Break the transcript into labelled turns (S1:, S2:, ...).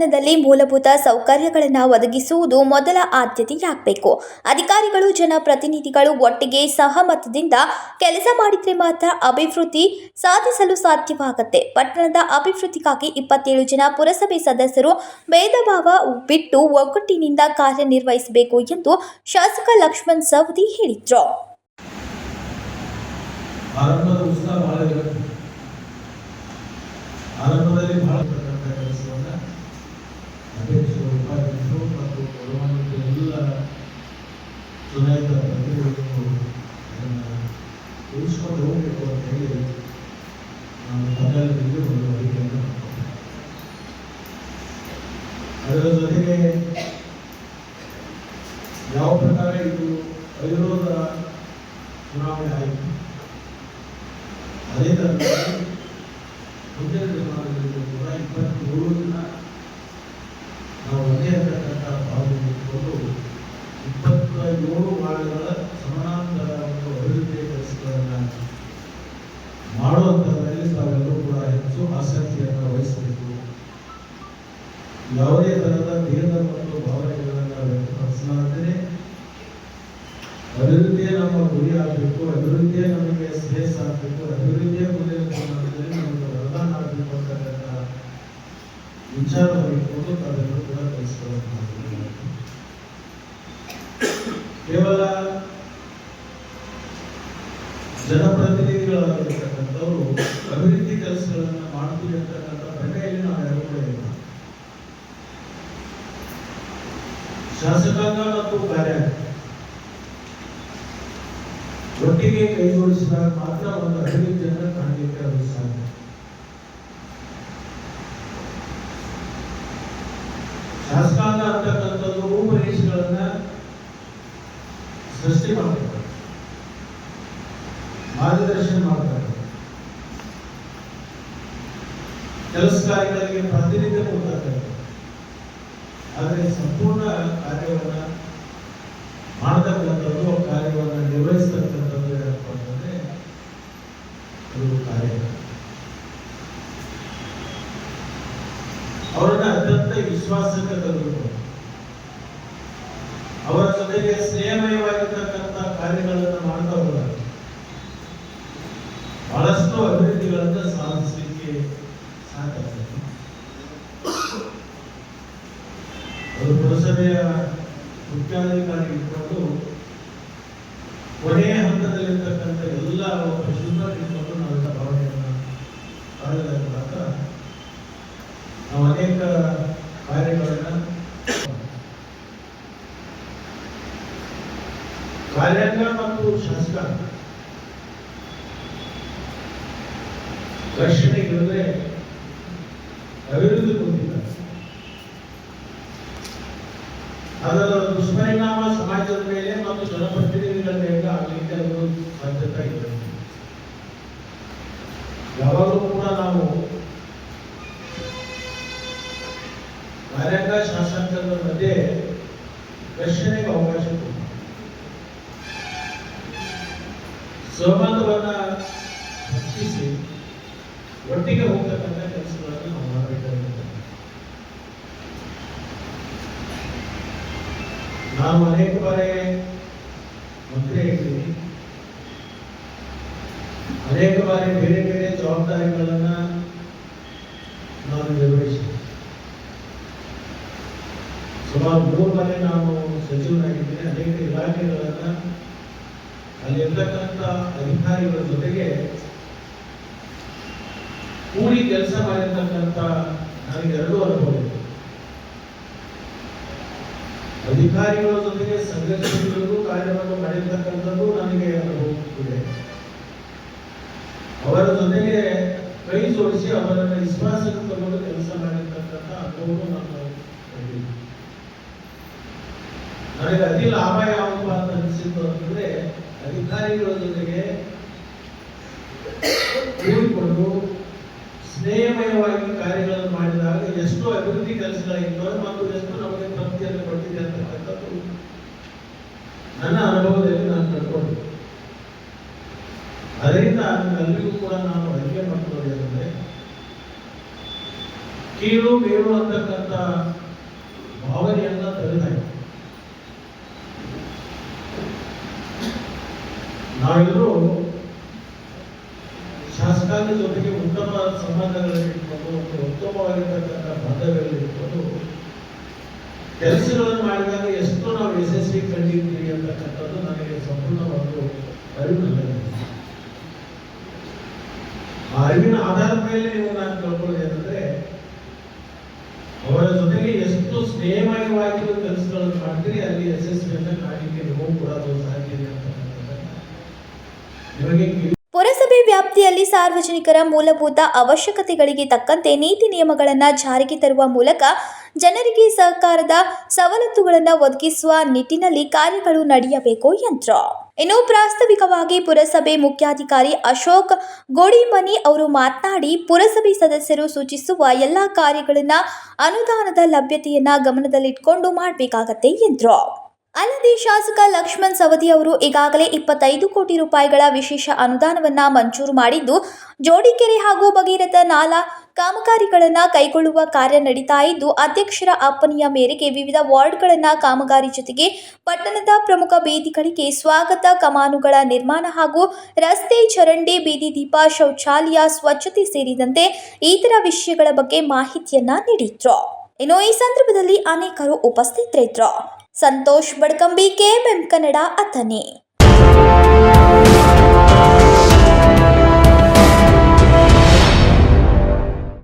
S1: ಪಟ್ಟಣದಲ್ಲಿ ಮೂಲಭೂತ ಸೌಕರ್ಯಗಳನ್ನು ಒದಗಿಸುವುದು ಮೊದಲ ಆದ್ಯತೆಯಾಗಬೇಕು. ಅಧಿಕಾರಿಗಳು, ಜನಪ್ರತಿನಿಧಿಗಳು ಒಟ್ಟಿಗೆ ಸಹಮತದಿಂದ ಕೆಲಸ ಮಾಡಿದರೆ ಮಾತ್ರ ಅಭಿವೃದ್ಧಿ ಸಾಧಿಸಲು ಸಾಧ್ಯವಾಗುತ್ತೆ. ಪಟ್ಟಣದ ಅಭಿವೃದ್ಧಿಗಾಗಿ ಇಪ್ಪತ್ತೇಳು ಜನ ಪುರಸಭೆ ಸದಸ್ಯರು ಭೇದಭಾವ ಬಿಟ್ಟು ಒಗ್ಗಟ್ಟಿನಿಂದ ಕಾರ್ಯನಿರ್ವಹಿಸಬೇಕು ಎಂದು ಶಾಸಕ ಲಕ್ಷ್ಮಣ್ ಸವದಿ ಹೇಳಿದರು.
S2: ಆರಂಭದ ಹೋಗಬೇಕು ಅಂತ ಹೇಳಿ ನಾನು ತಮ್ಮೆಲ್ಲರಿಗೂ ಒಂದು ಅಡಿಕೆಯನ್ನು. ಅದರ ಜೊತೆಗೆ ಯಾವ ಪ್ರಕಾರ ಇದು ಅವಿರೋಧ ಚುನಾವಣೆ ಆಯಿತು ಅದೇ ತರನಾಗಿ ಮುಂದಿನ ದಿನಮಾನಗಳಲ್ಲಿ ಕೂಡ ಇಪ್ಪತ್ತೇಳು ದಿನ ನಾವು ಒಂದೇ ಅಂತಕ್ಕಂಥ ಭಾವನೆ ಇಟ್ಕೊಂಡು ಇಪ್ಪತ್ತ ಏಳು ವಾರ್ಡ್ಗಳ ಸಮಾನಾಂತರ ಒಂದು ಅಭಿವೃದ್ಧಿ ಕೆಲಸಗಳನ್ನು ಮಾಡುವಂಥದ್ರಲ್ಲಿ ತಾವೆಲ್ಲರೂ ಕೂಡ ಹೆಚ್ಚು ಆಸಕ್ತಿಯನ್ನು ವಹಿಸಬೇಕು. ಯಾವುದೇ ತರಹದ ಭೇದ ಮತ್ತು ಭಾವನೆಗಳನ್ನು ವ್ಯಕ್ತಪಡಿಸಲಾದರೆ ಅಭಿವೃದ್ಧಿಯೇ ನಮ್ಮ ಗುರಿ ಆಗಬೇಕು, ಅಭಿವೃದ್ಧಿಯೇ ನಮಗೆ ಸ್ಪೇಸ್ ಆಗಬೇಕು, ಅಭಿವೃದ್ಧಿಯೇ ದಿನಮಾನದಲ್ಲಿ ನಮಗೆ ವರದಾನ ಆಗಬೇಕು ಅಂತಕ್ಕಂಥ ವಿಚಾರವನ್ನು ಇಟ್ಕೊಂಡು ತಾವೆಲ್ಲರೂ ಕೂಡ ಕೇವಲ ಜನಪ್ರತಿನಿಧಿಗಳಾಗಿರ್ತಕ್ಕಂಥವ್ರು ಅಭಿವೃದ್ಧಿ ಕೆಲಸಗಳನ್ನು ಮಾಡ್ತೀವಿ ಅಂತಕ್ಕಂಥ ಭ್ರಮೆಯಲ್ಲಿ ನಾವು ಯಾರು ಕೂಡ ಇಲ್ಲ ಶಾಸಕಾಂಗ ಮತ್ತು ಕಾರ್ಯಾಂಗ ಒಟ್ಟಿಗೆ ಕೈ ಜೋಡಿಸಿದಾಗ ಮಾತ್ರ ಒಂದು ಅಭಿವೃದ್ಧಿಯನ್ನು ಕಾಣಲಿಕ್ಕೆ ಅದು ಸಾಧ್ಯ ಶಾಸಕಾಂಗ ಅಂತಕ್ಕಂಥದ್ದು ರೂಪರೇಷೆಗಳನ್ನ ಸೃಷ್ಟಿ ಮಾಡ್ತಾರೆ ಮಾರ್ಗದರ್ಶನ ಮಾಡ್ತಾರೆ ಕೆಲಸ ಕಾರ್ಯಗಳಿಗೆ ಪ್ರಾತಿನಿಧ್ಯ ಕೊಡ್ತಾರೆ ಆದರೆ ಸಂಪೂರ್ಣ ಕಾರ್ಯವನ್ನ ಮಾಡತಕ್ಕಂಥದ್ದು, ಕಾರ್ಯವನ್ನ ನಿರ್ವಹಿಸತಕ್ಕಂಥದ್ದು ಏನಪ್ಪ ಅಂತಂದ್ರೆ ಅದು ಕಾರ್ಯ. ಅವರನ್ನ ಅತ್ಯಂತ ವಿಶ್ವಾಸಕ್ಕೆ ತೆಗೆದುಕೊಂಡು ಅವರ ಜೊತೆಗೆ ಸ್ನೇಹಮಯವಾಗಿರ್ತಕ್ಕಂಥ ಕಾರ್ಯಗಳನ್ನು ಮಾಡ್ತಾ ಹೋದಾಗ ಬಹಳಷ್ಟು ಅಭಿವೃದ್ಧಿಗಳನ್ನು ಸಾಧಿಸಲಿಕ್ಕೆ ಅದು ಪುರಸಭೆಯ ಮುಖ್ಯಾಧಿಕಾರಿ ಇಟ್ಕೊಂಡು ಕೊನೆಯ ಹಂತದಲ್ಲಿರ್ತಕ್ಕಂಥ ಎಲ್ಲ ಒಬ್ಬ ಶುದ್ಧ ಇಟ್ಕೊಂಡು ನಾವೆಲ್ಲ ಭಾವನೆಯನ್ನು ಮಾತ್ರ ನಾವು ಅನೇಕ ಕಾರ್ಯಗಳನ್ನ ಕಾರ್ಯಾಂಗ ಮತ್ತು ಶಾಸಕ ಘರ್ಷಣೆಗಳಿದ್ರೆ ಹೊಂದಿಲ್ಲ ಅದರ ದುಷ್ಪರಿಣಾಮ ಸಮಾಜದ ಮೇಲೆ ಮತ್ತು ಜನಪ್ರತಿನಿಧಿಗಳ ಮೇಲೆ ಆಗಲಿಕ್ಕೆ ಅದು ಸಾಧ್ಯತೆ ಇದೆ. ಯಾವಾಗಲೂ ಕೂಡ ನಾವು ಕಾರ್ಯಾಂಗ ಶಾಸಕರ ಮಧ್ಯೆ ಘರ್ಷಣೆಗೆ ಅವಕಾಶ ಸಹಮತವನ್ನ ಹೆಚ್ಚಿಸಿ ಒಟ್ಟಿಗೆ ಹೋಗ್ತಕ್ಕಂಥ ಕೆಲಸಗಳನ್ನು ನಾವು ಮಾಡಬೇಕಾಗಿದೆ ನಾನು ಅನೇಕ ಬಾರಿ ಮಂತ್ರಿ ಆಗಿದ್ದೀನಿ ಅನೇಕ ಬಾರಿ ಬೇರೆ ಬೇರೆ ಜವಾಬ್ದಾರಿಗಳನ್ನು ನಾನು ನಿರ್ವಹಿಸಿದೆ. ಸುಮಾರು ಮೂರು ಬಾರಿ ನಾನು ಸಚಿವನಾಗಿದ್ದೇನೆ. ಅನೇಕ ಇಲಾಖೆಗಳನ್ನ, ಅಲ್ಲಿರ್ತಕ್ಕಂಥ ಅಧಿಕಾರಿಗಳ ಜೊತೆಗೆ ಕೂಡಿ ಕೆಲಸ ಮಾಡಿರ್ತಕ್ಕಂಥ ನನಗೆ ಎರಡೂ ಅನುಭವ ಇದೆ ಅಧಿಕಾರಿಗಳ ಜೊತೆಗೆ ಸಂಘರ್ಷಗಳಿಗೂ ಕಾರ್ಯವನ್ನು ಮಾಡಿರ್ತಕ್ಕಂಥದ್ದು ನನಗೆ ಅನುಭವಿಸುತ್ತಿದೆ ಅವರ ಜೊತೆಗೆ ಕೈ ಜೋಡಿಸಿ ಅವರನ್ನು ವಿಶ್ವಾಸಕ್ಕೆ ತಗೊಂಡು ಕೆಲಸ ಮಾಡಿರ್ತಕ್ಕಂಥ ಅನುಭವ ನಾನು. ನನಗೆ ಅತಿ ಲಾಭ ಯಾವುದು ಅಂತ ಅನಿಸಿದ್ದು ಅಂತಂದ್ರೆ ಅಧಿಕಾರಿಗಳ ಜೊತೆಗೆ ಕೂಡಿಕೊಂಡು ಸ್ನೇಹಮಯವಾಗಿ ಕಾರ್ಯಗಳನ್ನು ಮಾಡಿದಾಗ ಎಷ್ಟು ಅಭಿವೃದ್ಧಿ ಕೆಲಸಗಳಾಗಿದ್ದವು ಮತ್ತು ಎಷ್ಟು ನಮಗೆ ತೃಪ್ತಿಯನ್ನು ಕೊಟ್ಟಿದೆ ಅಂತಕ್ಕಂಥದ್ದು ನನ್ನ ಅನುಭವದಲ್ಲಿ ನಾನು ಕಂಡುಕೊಂಡು ಅದರಿಂದ ನಿಮ್ಮೆಲ್ಲರಿಗೂ ಕೂಡ ನಾನು ಅಡುಗೆ ಮಾಡ್ಕೊಳ್ಳೋದೇನೆಂದರೆ ಕೀಳು ಮೇಲು ಅಂತಕ್ಕಂಥ ಭಾವನೆಯನ್ನ ತೆಗೆದಾಯ್ತು. ನಾವೆಲ್ಲರೂ ಶಾಸಕಾಂಗ ಜೊತೆಗೆ ಉತ್ತಮ ಸಂಬಂಧಗಳಲ್ಲಿ ಇಟ್ಕೊಂಡು, ಉತ್ತಮವಾಗಿರ್ತಕ್ಕಂಥ ಬಂಧಗಳಲ್ಲಿ ಇಟ್ಕೊಂಡು ಕೆಲಸಗಳನ್ನು ಮಾಡಿದಾಗ ಎಷ್ಟು ನಾವು ಯಶಸ್ವಿ ಕಂಡಿದ್ದೀವಿ ಅಂತಕ್ಕಂಥದ್ದು ನನಗೆ ಸಂಪೂರ್ಣ ಒಂದು ಅರಿವು ಆ ಅರಿವಿನ ಆಧಾರದ ಮೇಲೆ ನೀವು ನಾನು ತಿಳ್ಕೊಳ್ಳೋದು ಏನಂದ್ರೆ, ಅವರ ಜೊತೆಗೆ ಎಷ್ಟು ಸ್ನೇಹಮಯವಾಗಿ ಕೆಲಸಗಳನ್ನು ಮಾಡ್ತೀರಿ, ಅಲ್ಲಿ ಯಶಸ್ವಿ ಕಾಣಲಿಕ್ಕೆ ನೀವು ಕೂಡ ಸಾಧ್ಯ ಇದೆ ಅಂತಕ್ಕಂಥದ್ದನ್ನ ನಿಮಗೆ
S1: ವ್ಯಾಪ್ತಿಯಲ್ಲಿ ಸಾರ್ವಜನಿಕರ ಮೂಲಭೂತ ಅವಶ್ಯಕತೆಗಳಿಗೆ ತಕ್ಕಂತೆ ನೀತಿ ನಿಯಮಗಳನ್ನು ಜಾರಿಗೆ ತರುವ ಮೂಲಕ ಜನರಿಗೆ ಸರ್ಕಾರದ ಸವಲತ್ತುಗಳನ್ನು ಒದಗಿಸುವ ನಿಟ್ಟಿನಲ್ಲಿ ಕಾರ್ಯಗಳು ನಡೆಯಬೇಕು ಎಂದರು ಇನ್ನು ಪ್ರಾಸ್ತಾವಿಕವಾಗಿ ಪುರಸಭೆ ಮುಖ್ಯಾಧಿಕಾರಿ ಅಶೋಕ್ ಗೋಡಿಮನಿ ಅವರು ಮಾತನಾಡಿ, ಪುರಸಭೆ ಸದಸ್ಯರು ಸೂಚಿಸುವ ಎಲ್ಲ ಕಾರ್ಯಗಳನ್ನು ಅನುದಾನದ ಲಭ್ಯತೆಯನ್ನು ಗಮನದಲ್ಲಿಟ್ಟುಕೊಂಡು ಮಾಡಬೇಕಾಗತ್ತೆ ಎಂದರು ಅಲ್ಲದೆ ಶಾಸಕ ಲಕ್ಷ್ಮಣ್ ಸವದಿ ಅವರು ಈಗಾಗಲೇ ಇಪ್ಪತ್ತೈದು ಕೋಟಿ ರೂಪಾಯಿಗಳ ವಿಶೇಷ ಅನುದಾನವನ್ನ ಮಂಜೂರು ಮಾಡಿದ್ದು, ಜೋಡಿಕೆರೆ ಹಾಗೂ ಭಗೀರಥ ನಾಲಾ ಕಾಮಗಾರಿಗಳನ್ನು ಕೈಗೊಳ್ಳುವ ಕಾರ್ಯ ನಡೀತಾ ಇದ್ದು, ಅಧ್ಯಕ್ಷರ ಅಪ್ಪನೆಯ ಮೇರೆಗೆ ವಿವಿಧ ವಾರ್ಡ್ಗಳನ್ನ ಕಾಮಗಾರಿ ಜೊತೆಗೆ ಪಟ್ಟಣದ ಪ್ರಮುಖ ಬೀದಿಗಳಿಗೆ ಸ್ವಾಗತ ಕಮಾನುಗಳ ನಿರ್ಮಾಣ ಹಾಗೂ ರಸ್ತೆ ಚರಂಡಿ ಬೀದಿ ದೀಪ, ಶೌಚಾಲಯ ಸ್ವಚ್ಛತೆ ಸೇರಿದಂತೆ ಇತರ ವಿಷಯಗಳ ಬಗ್ಗೆ ಮಾಹಿತಿಯನ್ನ ನೀಡಿದ್ರು. ಇನ್ನು ಈ ಸಂದರ್ಭದಲ್ಲಿ ಅನೇಕರು ಉಪಸ್ಥಿತರಿದ್ರು. ಸಂತೋಷ್ ಬಡ್ಕಂಬಿ ಕೆಎಂಎಂ ಕನ್ನಡ ಅಥಣಿ